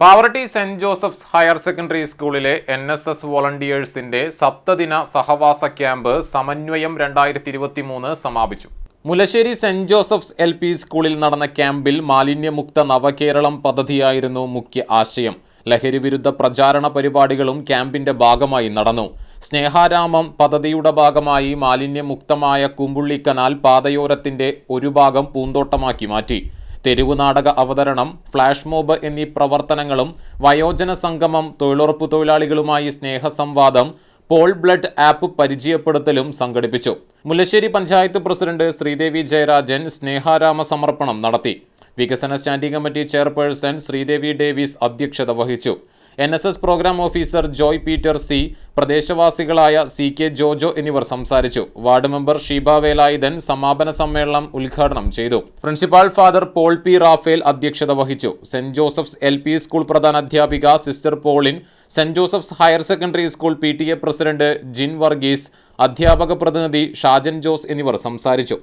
Pavaratty saint Joseph's higher secondary സ്കൂളിലെ N S S വോളണ്ടിയേഴ്സിന്റെ സപ്തദിന സഹവാസ ക്യാമ്പ് സമന്വയം രണ്ടായിരത്തി ഇരുപത്തി മൂന്ന് സമാപിച്ചു. Mullassery saint Joseph's L P സ്കൂളിൽ നടന്ന ക്യാമ്പിൽ മാലിന്യമുക്ത നവകേരളം പദ്ധതിയായിരുന്നു മുഖ്യ ആശയം. ലഹരിവിരുദ്ധ പ്രചാരണ പരിപാടികളും ക്യാമ്പിന്റെ ഭാഗമായി നടന്നു. സ്നേഹാരാമം പദ്ധതിയുടെ ഭാഗമായി മാലിന്യമുക്തമായ കുമ്പുള്ളി കനാൽ പാതയോരത്തിന്റെ ഒരു ഭാഗം പൂന്തോട്ടമാക്കി മാറ്റി. തെരുവ് നാടക അവതരണം ഫ്ലാഷ് മോബ് എന്നീ പ്രവർത്തനങ്ങളും വയോജന സംഗമം തൊഴിലുറപ്പ് തൊഴിലാളികളുമായി സ്നേഹസംവാദം പോൾ ബ്ലഡ് ആപ്പ് പരിചയപ്പെടുത്തലും സംഘടിപ്പിച്ചു. മുല്ലശ്ശേരി പഞ്ചായത്ത് പ്രസിഡന്റ് ശ്രീദേവി ജയരാജൻ സ്നേഹാരാമ സമർപ്പണം നടത്തി. വികസന standing committee chairperson Sreedevi Davis അധ്യക്ഷത വഹിച്ചു. N S S programme officer Joy Peter C പ്രദേശവാസികളായ C K Jojo എന്നിവർ സംസാരിച്ചു. വാർഡ് മെമ്പർ ഷീബ വേലായുധൻ സമാപന സമ്മേളനം ഉദ്ഘാടനം ചെയ്തു. Principal father Paul P Raphael അധ്യക്ഷത വഹിച്ചു. Saint Joseph's L P school പ്രധാന അധ്യാപിക sister Pauline saint Joseph's higher secondary school P T A president Jin Varghese അധ്യാപക പ്രതിനിധി ഷാജൻ ജോസ് എന്നിവർ സംസാരിച്ചു.